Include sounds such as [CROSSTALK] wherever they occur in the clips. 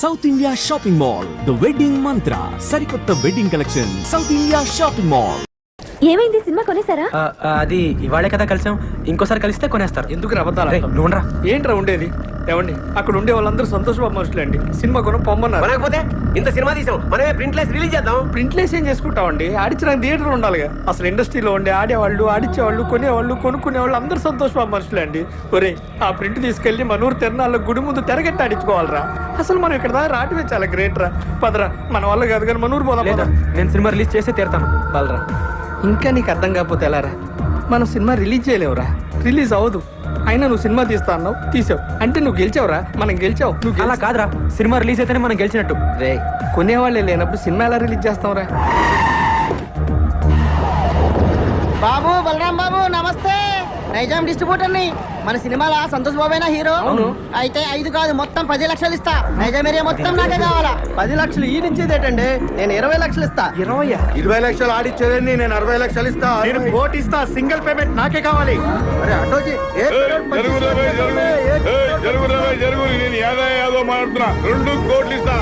South India shopping mall the wedding Mantra సరికొత్త wedding collection South India shopping mall ఏమైంది? Cinema కొనేసారా అది ఇవాళే కదా కలిసాం. ఇంకోసారి కలిస్తే కొనేస్తారు. ఎందుకు ఉండరా. ఏంట్రా ఉండేది? ఏమండి అక్కడ ఉండే వాళ్ళందరూ సంతోషబాబు మనుషులే అండి. సినిమా కొనం పొమ్మన్నారు. మనకపోతే ఇంత సినిమా తీసాం. మనమే ప్రింట్లెస్ రిలీజ్ చేద్దాం. ప్రింట్లేస్ ఏం చేసుకుంటామండి? ఆడించిన థియేటర్ ఉండాలిగా. అసలు ఇండస్ట్రీలో ఉండే ఆడేవాళ్ళు ఆడించేవాళ్ళు కొనేవాళ్ళు కొనుక్కునేవాళ్ళు అందరూ సంతోషబాబు మనుషులే అండి. ఒరే ఆ ప్రింట్ తీసుకెళ్ళి మన ఊరు తిరణాల్లో గుడి ముందు తెరగట్టి ఆడించుకోవాలరా. అసలు మనం ఇక్కడ దాకా రావటమే చాలా గ్రేట్ రా. పదరా మన వల్ల కాదు కానీ మన ఊరు పోదాం లేదా పద. నేను సినిమా రిలీజ్ చేసి తీరుతాను. బలరా. ఇంకా నీకు అర్థం కాకపోతే ఎలారా? మనం సినిమా రిలీజ్ చేయలేవురా. రిలీజ్ అవ్వదు. అయినా నువ్వు సినిమా తీస్తా అన్నావు తీసావు. అంటే నువ్వు గెలిచావురా మనం గెలిచావు నువ్వు అలా. కాదురా సినిమా రిలీజ్ అయితేనే మనం గెలిచినట్టు. రే కొనేవాళ్ళే లేనప్పుడు సినిమా ఎలా రిలీజ్ చేస్తావురా? బాబు బలరాం బాబు నమస్తే! నైజాం డిస్ట్రిబ్యూటర్ని మన సినిమాలో సంతోష్ బాబేనా హీరో? అవును. అయితే ఐదు కాదు మొత్తం పది లక్షలు ఇస్తా. నైజాం ఏరియా మొత్తం నాకే కావాలా? పది లక్షలు ఈ నుంచి ఏంటండి నేను ఇరవై లక్షలు ఇస్తా. ఇరవై ఇరవై లక్షలు ఆడిచ్చేదండి నేను అరవై లక్షలు ఇస్తా. నేను కోటి ఇస్తా. సింగిల్ పేమెంట్ నాకే కావాలి. అరే జరుగురావే జరుగు నేను మాట్లాడుతున్నా. రెండు కోట్లు ఇస్తా.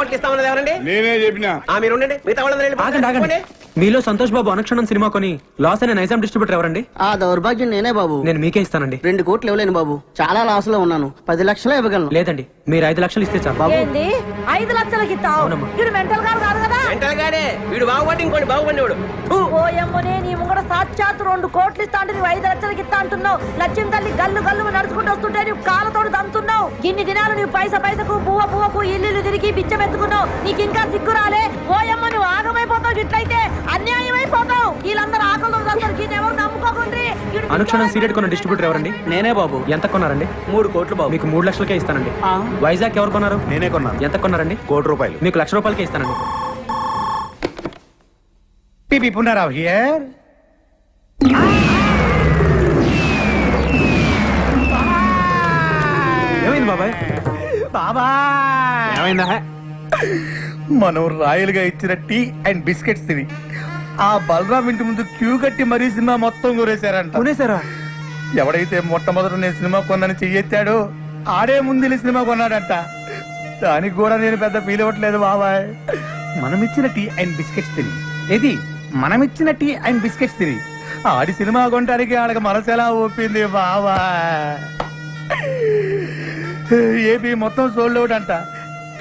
కోట్లు ఇస్తామన్నది ఎవరండి? నేనే చెప్పినా. ఆ మీరు ఉండండి. మిగతా వాళ్ళందరూ వెళ్ళి ఆగండి ఆగండి. మీలో సంతోష్ బాబు అనుక్షణం సినిమా కొని లాస్ అయిన నైజాం డిస్ట్రిబ్యూటర్ ఎవరండి? ఆ దౌర్భాగ్యం నేనే బాబు. నేను మీకే ఇస్తానండి. రెండు కోట్లు ఇవ్వలేను బాబు. చాలా లాస్లో ఉన్నాను. పది లక్షలే ఇవ్వగలను. లేదండి మీరు ఐదు లక్షలు ఇస్తే చాలు. బాబు. ఏంది? ఐదు లక్షలకి ఇస్తావు? అవునమ్మా. వీడు మెంటల్ గారు కాదు కదా? మెంటల్ గానే. వీడు బాగుపడి ఇంకోటి బాగుపడినవాడు ఓ ఎమ్మనే నీ ముంగడ సాక్షాత్ రెండు కోట్లు ఇస్తా అంటే నువ్వు ఐదు లక్షలకి ఇస్తా అంటున్నావు. లక్ష్యం తల్లి గల్లు గల్లు నడుచుకుంటూ వస్తుంటే నువ్వు కాళ్ళతోడు దంతున్నావు ఇన్ని దినాలు నువ్వు పైస పైసకు పువ్వ పువ్వకు ఇల్లు తిరిగి బిచ్చం ఎత్తుకున్నావు నీకు ఇంకా సిగ్గు రాలే. ఓ అమ్మ నువ్వు ఆగమైపోతావు ఇట్లయితే. అన్యాయం అయిపోతావు వీళ్ళందరూ ఆకలి అందరికి ఎవరు నమ్ముకోకుండ్రి అనుక్షణం సీరియట్ కొన్న డిస్ట్రిబ్యూటర్ ఎవరండి? నేనే బాబు. ఎంత కొన్నారండి? మూడు కోట్లు బాబు. మీకు మూడు లక్షలకే ఇస్తానండి. వైజాగ్ ఎవరు కొన్నారు? నేనే కొన్నాను. ఎంత కొన్నారండి? కోటి రూపాయలు. మీకు లక్ష రూపాయలకే ఇస్తానండి. పిపి పునరావు హియర్ ఏమైంది బాబాయ్? బాబా ఏమైందా? మనం రాయలుగా ఇచ్చిన టీ అండ్ బిస్కెట్స్ తిని ఆ బలరాం ఇంటి ముందు క్యూ కట్టి మరీ సినిమా మొత్తం కొనేశారంట. ఎవడైతే మొట్టమొదట నేను సినిమా కొన్నాను చెయ్యెత్తాడో ఆడే ముందు వెళ్ళి సినిమా కొన్నాడంట. దానికి కూడా నేను పెద్ద ఫీల్ అవ్వట్లేదు బాబాయ్. మనమిచ్చిన టీ అండ్ బిస్కెట్స్ తిని. ఏది? మనమిచ్చిన టీ అండ్ బిస్కెట్స్ తిని ఆడి సినిమా కొనడానికి ఆడకి మనసు ఎలా ఒప్పింది బాబా ఏపీ మొత్తం సోల్డ్ అవుట్ అంట.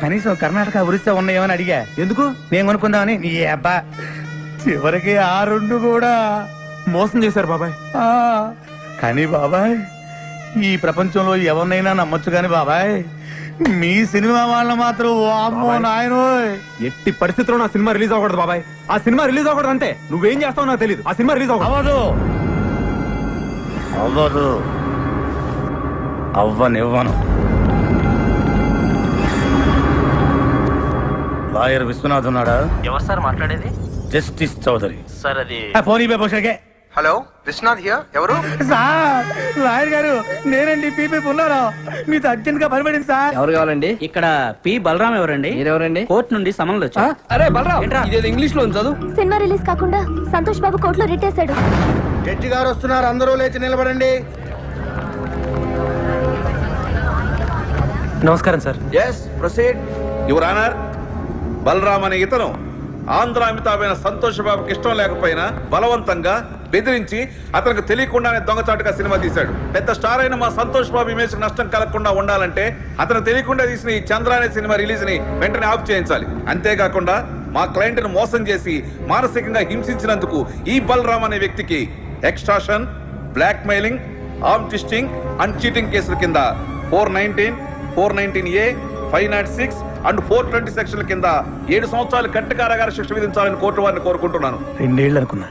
కనీసం కర్ణాటక ఒరిస్సా ఉన్నాయేమని అడిగా. ఎందుకు? నేను కొనుక్కుందామని. నీ అబ్బా. చివరికి ఆ రెండు కూడా. మోసం చేశారు బాబాయ్. ఆ, కానీ బాబాయ్ ఈ ప్రపంచంలో ఎవరినైనా నమ్మొచ్చు కానీ బాబాయ్. మీ సినిమా వాళ్ళ మాత్రం వామ్మో ఎట్టి పరిస్థితుల్లో నా సినిమా రిలీజ్ అవ్వకూడదు బాబాయ్. ఆ సినిమా రిలీజ్ అవ్వకూడదు అంతే. నువ్వేం చేస్తావు నాకు తెలియదు ఆ సినిమా రిలీజ్ అవ్వదు. అవ్వదు. అవ్వనివ్వను. లాయర్ విశ్వనాథ్ ఉన్నాడా? ఎవరు సార్ మాట్లాడేది? జస్టిస్ చౌదరి. సార్ అది ఫోన్ ఇవ్వ పోషకే హలో విశ్వనాథ్ హియర్ ఎవరు? సార్ లాయర్ గారు నేనండి పీపీ ఉన్నారా మీతో అర్జెంట్గా పనిపడింది సార్. ఎవరు కావాలండి? ఇక్కడ పి బలరాం ఎవరండి? మీరెవరండి? కోర్టు నుండి సమన్లు వచ్చా అరే బలరాం ఇదేదో ఇంగ్లీష్లో ఉంది చదువు. సినిమా రిలీజ్ కాకుండా సంతోష్ బాబు కోర్టులో రిట్టేశాడు జడ్జి గారు వస్తున్నారు అందరూ లేచి నిలబడండి. నమస్కారం sir. Yes proceed your honour Balram అనే ఇతను ఆంధ్ర అమితాబైన సంతోష్ బాబుకి ఇష్టం లేకపోయినా బలవంతంగా బెదిరించి అతనికి తెలియకుండానే దొంగచాటుగా సినిమా తీశాడు. పెద్ద స్టార్ అయిన మా సంతోష్ బాబు ఇమేజ్ నష్టం కలగకుండా ఉండాలంటే అతను తెలియకుండా తీసిన ఈ చంద్ర అనే సినిమా రిలీజ్ని వెంటనే ఆఫ్ చేయించాలి. అంతేకాకుండా మా క్లయింట్ను మోసం చేసి మానసికంగా హింసించినందుకు ఈ బలరామ్ అనే వ్యక్తికి extortion blackmailing arm twisting and cheating కేసుల కింద four nineteen four nineteen A five nought six and four twenty సెక్షన్ల కింద ఏడు సంవత్సరాలు కట్ట కారాగార శిక్ష విధించాలని కోర్టు వారిని కోరుకుంటున్నాను. రెండేళ్ళు అనుకున్నా.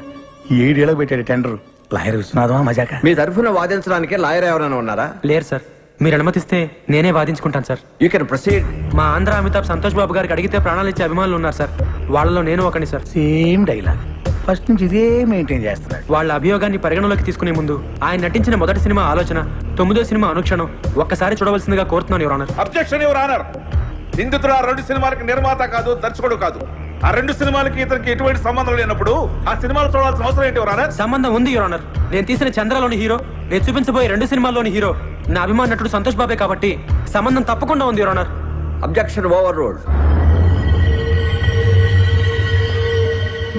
ఏడేళ్ళకి పెట్టాడు టెండర్. లాయర్ విశ్వనాథమా మజాక? మీ తరఫున వాదించడానికి లాయర్ ఎవరైనా ఉన్నారా? లేరు సార్. మీరు అనుమతిస్తే నేనే వాదించుకుంటాను సార్. యూ కెన్ ప్రొసీడ్ మా ఆంధ్ర అమితాబ్ సంతోష్ బాబు గారికి అడిగితే ప్రాణాలు ఇచ్చే అభిమానులు ఉన్నారు సార్. వాళ్ళలో నేను ఒకని సార్. Same dialogue. ఫస్ట్ నుంచి ఇదే మెయింటైన్ చేస్తున్నాడు. వాళ్ళ అభియోగాన్ని పరిగణలోకి తీసుకునే ముందు ఆయన నటించిన మొదటి సినిమా ఆలోచన తొమ్మిదో సినిమా అనుక్షణం. ఒక్కసారి చూడవలసిందిగా కోరుతున్నాను your honour. Objection your honour. నిందితుడు ఆ రెండు సినిమాలకి నిర్మాత కాదు దర్శకుడు కాదు. ఆ రెండు సినిమాలకి ఇతనికి ఎటువంటి సంబంధం లేనప్పుడు ఆ సినిమాలు చూడాల్సిన అవసరం ఏంటి సంబంధం ఉంది యువర్ ఆనర్. నేను తీసిన చంద్రలోని హీరో నేను చూపించబోయే రెండు సినిమాల్లోని హీరో. నా అభిమాన నటుడు సంతోష్ బాబే కాబట్టి సంబంధం తప్పకుండా ఉంది your honour. Objection overruled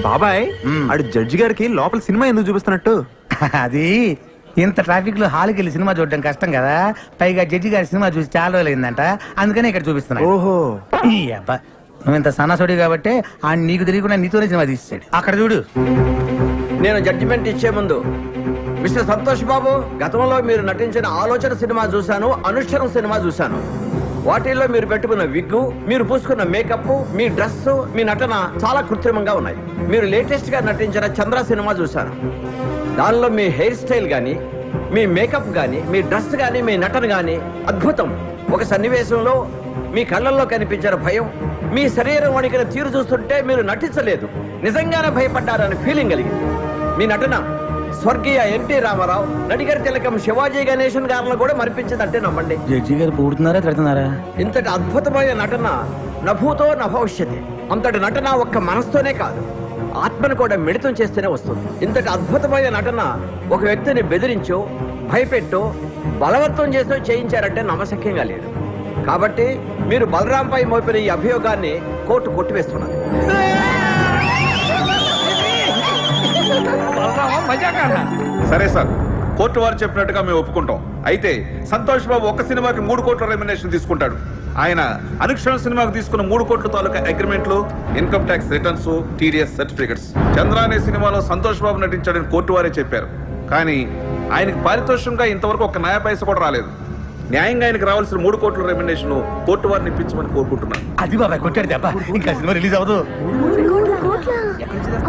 బాబాయ్ ఆడు జడ్జి గారికి లోపల సినిమా ఎందుకు చూపిస్తున్నట్టు? [LAUGHS] అది ఇంత ట్రాఫిక్లో హాల్కి వెళ్ళి సినిమా చూడడం కష్టం కదా. పైగా జడ్జి గారి సినిమా చూసి చాలా రోజులు అయిందంట అందుకనే ఇక్కడ చూపిస్తున్నా ఓహో. ఈ అబ్బా నువ్వు ఇంత సన్నాసుడి కాబట్టి ఆ నీకు తెలియకుండా నీతోనే సినిమా తీసాడు అక్కడ చూడు. నేను జడ్జిమెంట్ ఇచ్చే ముందు మిస్టర్ సంతోష్ బాబు గతంలో మీరు నటించిన ఆలోచన సినిమా చూశాను అనుష్ఠరం సినిమా చూశాను. వాటిల్లో మీరు పెట్టుకున్న విగ్గు మీరు పూసుకున్న మేకప్ మీ డ్రెస్ మీ నటన చాలా కృత్రిమంగా ఉన్నాయి. మీరు లేటెస్ట్గా నటించిన చంద్ర సినిమా చూశాను. దానిలో మీ హెయిర్ స్టైల్ కానీ మీ మేకప్ కానీ మీ డ్రెస్ కానీ మీ నటన కానీ అద్భుతం. ఒక సన్నివేశంలో మీ కళ్ళల్లో కనిపించిన భయం మీ శరీరం వణికిన తీరు చూస్తుంటే మీరు నటించలేదు. నిజంగానే భయపడ్డారని ఫీలింగ్ కలిగింది. మీ నటన స్వర్గీయ ఎన్టీ రామారావు నడిగర్ తిలకం శివాజీ గణేశన్ గారిలో కూడా మరిపించిందంటే నమ్మండి. జడ్జి గారు పూడుతున్నారా తిడుతున్నారా? ఇంతటి అద్భుతమైన నటన నభూతో నభవిష్యతి. అంతటి నటన ఒక్క మనసుతోనే కాదు ఆత్మను కూడా మిళితం చేస్తేనే వస్తుంది. ఇంతటి అద్భుతమైన నటన ఒక వ్యక్తిని బెదిరించో భయపెట్టో బలవంతం చేసో చేయించారంటే నమ్మశక్యంగా లేదు. కాబట్టి మీరు బలరాంపై మోపిన ఈ అభియోగాన్ని కోర్టు కొట్టివేస్తున్నది. సరే సార్ కోర్టు వారు చెప్పినట్టుగా మేము ఒప్పుకుంటాం. అయితే సంతోష్ బాబు ఒక్క సినిమాకి మూడు కోట్ల రెమ్యునేషన్ తీసుకుంటాడు. ఆయన అనుక్షణ సినిమాకి తీసుకున్న మూడు కోట్ల తాలూకా అగ్రిమెంట్లు income tax returns TDS certificates. Chandra అనే సినిమాలో సంతోష్ బాబు నటించాడని కోర్టు వారే చెప్పారు. కానీ ఆయనకి పారితోషికంగా ఇంతవరకు ఒక న్యాయ పైస కూడా రాలేదు. న్యాయంగా ఆయనకి రావాల్సిన మూడు కోట్ల రెమ్యునేషన్ కోర్టు వారిని ఇప్పించమని కోరుకుంటున్నాను అది బాబాయ్ కొట్టాడు దెబ్బ. ఇంకా సినిమా రిలీజ్ అవ్వదు. మూడు కోట్ల?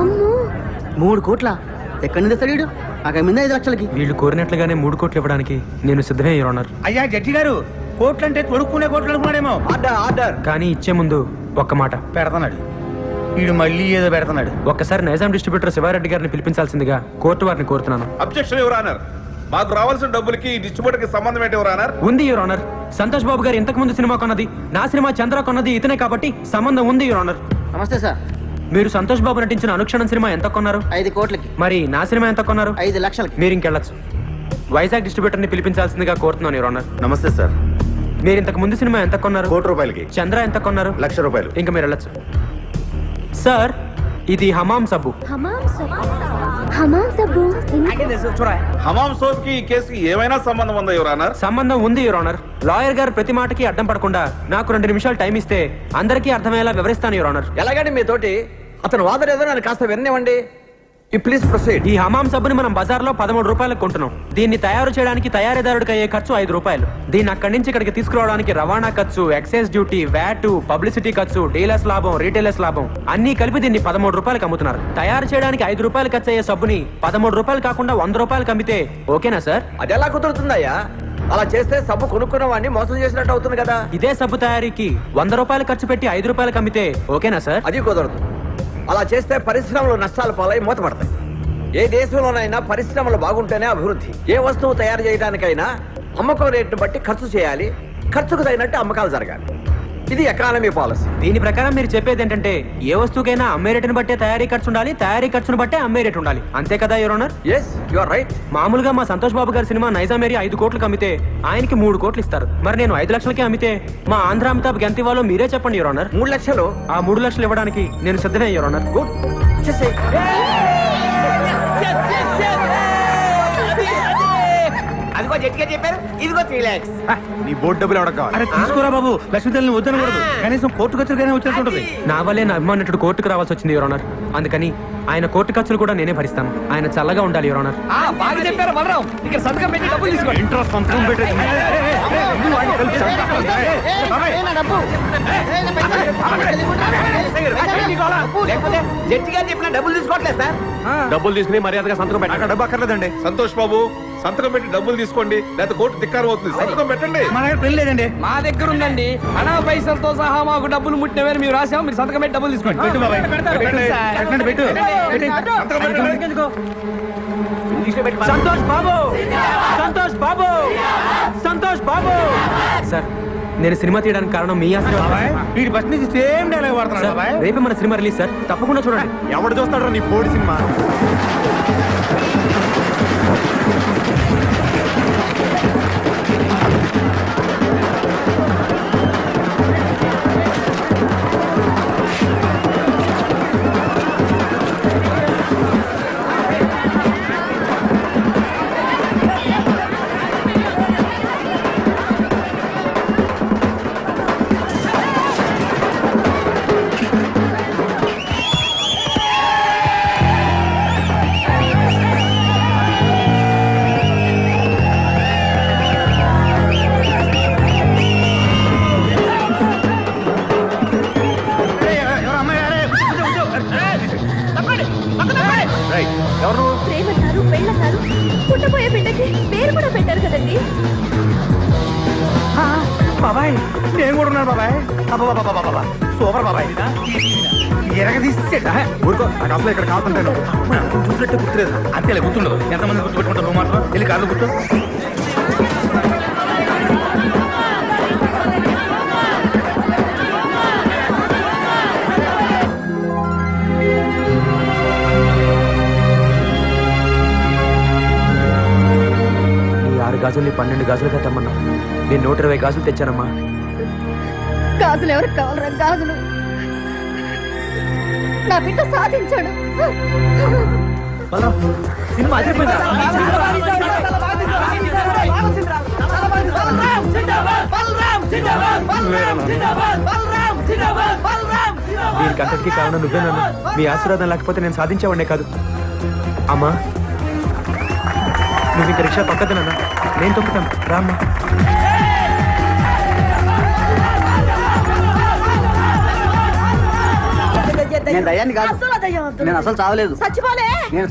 అమ్మో! మూడు కోట్ల? ఎక్కడి నుంచి తెస్తాడు అక్కడ మీద ఐదు లక్షలకి? వీళ్ళు కోరినట్లుగానే మూడు కోట్లు ఇవ్వడానికి నేను సిద్ధమే యువర్ ఆనర్ అయ్యా జడ్జి గారు కోట్లు అంటే తొడుక్కునే కోట్లు అనుకున్నాడేమో. Order order. కానీ ఇచ్చే ముందు ఒక్క మాట. పెడతాడు వీడు మళ్ళీ ఏదో పెడతాడు ఒక్కసారి నైజాం డిస్ట్రిబ్యూటర్ శివారెడ్డి గారిని పిలిపించాల్సిందిగా కోర్టు వారిని కోరుతున్నాను. అబ్జెక్షన్ ఎవరు ఆనర్ మాకు రావాల్సిన డబ్బులకి ఈ డిస్ట్రిబ్యూటర్కి సంబంధం ఏంటి ఎవరు ఆనర్ ఉంది యువర్ ఆనర్ సంతోష్ బాబు గారు ఇంతకు ముందు సినిమా కొన్నది. నా సినిమా చంద్ర కొన్నది ఇతనే కాబట్టి సంబంధం ఉంది యువర్ ఆనర్ నమస్తే సార్. మీరు సంతోష్ బాబు నటించిన అనుక్షణం సినిమా ఎంత కొన్నారు? ఐదు కోట్లకి. మరి నా సినిమా ఎంత కొన్నారు? ఐదు లక్షలకి. మీరు ఇంకెళ్ళచ్చు. వైజాగ్ డిస్ట్రిబ్యూటర్ని పిలిపించాల్సిందిగా కోరుతున్నాను యువర్ ఆనర్ నమస్తే సార్. మీరు ఇంతకు ముందు సినిమా ఎంత కొన్నారు? కోటి రూపాయలకి. చంద్ర ఎంత కొన్నారు? లక్ష రూపాయలు. ఇంకా మీరు వెళ్ళచ్చు. సార్ ఇది హమాం సబ్బు. హమాం సబ్బు? హమాం సబ్బు? హమాం సోప్కి ఈ కేసుకి ఏమైనా సంబంధం ఉందా ఎవరు ఆనర్ సంబంధం ఉంది యువర్ ఆనర్ లాయర్ గారు ప్రతి మాటకి అడ్డం పడకుండా నాకు రెండు నిమిషాలు టైం ఇస్తే అందరికీ అర్థమయ్యేలా వివరిస్తాను యువర్ ఆనర్ ఎలాగండి మీతోటి అతను వాదన ఏదో నన్ను కాస్త విననివ్వండి. ప్లీజ్ ప్రొసీడ్ ఈ హమాం సబ్బుని మనం బజార్లో పదమూడు రూపాయలకు కొంటున్నాం. దీన్ని తయారు చేయడానికి తయారీదారుడికి అయ్యే ఖర్చు ఐదు రూపాయలు. దీన్ని అక్కడి నుంచి ఇక్కడికి తీసుకురావడానికి రవాణా ఖర్చు ఎక్సైజ్ డ్యూటీ వ్యాట్ పబ్లిసిటీ ఖర్చు డీలర్స్ లాభం రీటైలర్స్ లాభం అన్ని కలిపి దీన్ని పదమూడు రూపాయలకు అమ్ముతున్నారు. తయారు చేయడానికి ఐదు రూపాయలు ఖర్చు అయ్యే సబ్బుని పదమూడు రూపాయలు కాకుండా వంద రూపాయలకు అమ్మితే ఓకేనా సార్? అది ఎలా కుదురుతుందయ్యా? అలా చేస్తే సబ్బు కొనుక్కున్న వాడిని మోసం చేసినట్టు అవుతుంది కదా. ఇదే సబ్బు తయారీకి వంద రూపాయలు ఖర్చు పెట్టి ఐదు రూపాయలకు అమ్మితే ఓకేనా సార్? అది కుదరదు. అలా చేస్తే పరిశ్రమలు నష్టాలు పాలై మూతపడతాయి. ఏ దేశంలోనైనా పరిశ్రమలు బాగుంటేనే అభివృద్ధి. ఏ వస్తువు తయారు చేయడానికైనా అమ్మకం రేటును బట్టి ఖర్చు చేయాలి. ఖర్చుకు తగినట్టు అమ్మకాలు జరగాలి. ఇది ఎకానమీ పాలసీ దీని ప్రకారం మీరు చెప్పేది ఏంటంటే ఏ వస్తువుకైనా అమ్మే రేటును బట్టే తయారీ ఖర్చు ఉండాలి తయారీ ఖర్చును బట్టే అమ్మే రేటు ఉండాలి. అంతే కదా your honour yes you are right మామూలుగా మా సంతోష్ బాబు గారి సినిమా నైజాం ఏరియా ఐదు కోట్లకు అమ్మితే ఆయనకి మూడు కోట్లు ఇస్తారు. మరి నేను ఐదు లక్షలకి అమ్మితే మా ఆంధ్ర అమితాబ్ ఎంత ఇవ్వాలో మీరే చెప్పండి యువర్ ఆనర్ మూడు లక్షలు? ఆ మూడు లక్షలు ఇవ్వడానికి నేను సిద్ధమే యువర్ ఆనర్ గుడ్ అదిగో జట్గా చెప్పారు ఇదిగో త్రీ లాక్స్ నీ బోర్డు డబ్బులు కావాలి అరే తీసుకోరా బాబు లక్ష్మీదేవిని వద్దనకూడదు కనీసం కోర్టు ఖర్చులుగానే వచ్చినట్టుంటది నా వల్లే నా అభిమానుడు కోర్టుకు రావాల్సి వచ్చింది యువర్ ఆనర్ అందుకని ఆయన కోర్టు ఖర్చులు కూడా నేనే భరిస్తాను ఆయన చల్లగా ఉండాలి యువర్ ఆనర్ బాగా చెప్పారు బలరాం ఇక్కడ సంతకం పెట్టి డబ్బులు లేకపోతే జడ్జి గారు చెప్పిన డబ్బులు తీసుకోవట్లేదు సార్ డబ్బులు తీసుకుని మర్యాదగా సంతకం పెట్టాలి డబ్బు అక్కర్లేదండి సంతోష్ బాబు సంతకం పెట్టి డబ్బులు తీసుకోండి లేకపోతే కోర్టు ధిక్కారం అవుతుంది. సంతకం పెట్టండి. మన దగ్గర పెళ్ళి లేదండి. మా దగ్గర ఉందండి. అనా పైసలతో సహా మాకు డబ్బులు ముట్టినవని మేము రాసాము మీరు సంతకం పెట్టి డబ్బులు తీసుకోండి. పెట్టు బాబాయ్. పెట్టండి. పెట్టండి పెట్టు. పెట్టు. సంతోష్ బాబు. సంతోష్ బాబు. సంతోష్ బాబు. సార్ నేను సినిమా తీయడానికి కారణం మీ ఆశీర్వాదం బాబాయ్ వీడి బస్ నుంచి సేమ్ డైలాగ్ వాడుతున్నాడు సార్, బాబాయ్. రేపే మన సినిమా రిలీజ్ సార్. తప్పకుండా చూడండి. ఎవడు చూస్తాడు నీ పోడి సినిమా? నేను కూడా ఉన్నాను బాబాయ్. అబ్బబ్బబ్బబ్బబ్బబ్బ. సూపర్ బాబాయ్ ఎరగ తీసేట ఊరుకో. నాకు అసలు ఇక్కడ కాకుంటాను చూసినట్టు గుర్తులేదు. అంతేలే గుర్తుండదు. ఎంతమంది గుర్తుపెట్టుకుంటారు నువ్వు మాత్రం? వెళ్ళి కార్లు కూర్చో. గాజుల్ని పన్నెండు గాజులుగా తెమ్మన్నా. నేను నూట ఇరవై గాజులు తెచ్చానమ్మా. గాజులు ఎవరికి కావాలరా? గాజులు. నా బిడ్డ సాధించాడు. సినిమా దీనికి అంతటికీ కారణం నువ్వేనన్నా మీ ఆశీర్వాదం లేకపోతే నేను సాధించేవాడినే కాదు. అమ్మా నువ్వు ఇంక రిక్షా పక్కదనన్నా నేను తొక్కుతాను. రామ్మా. నేను దయ్యాన్ని కాదు. నేను అసలు చావలేదు. చచ్చిపోలే. నేను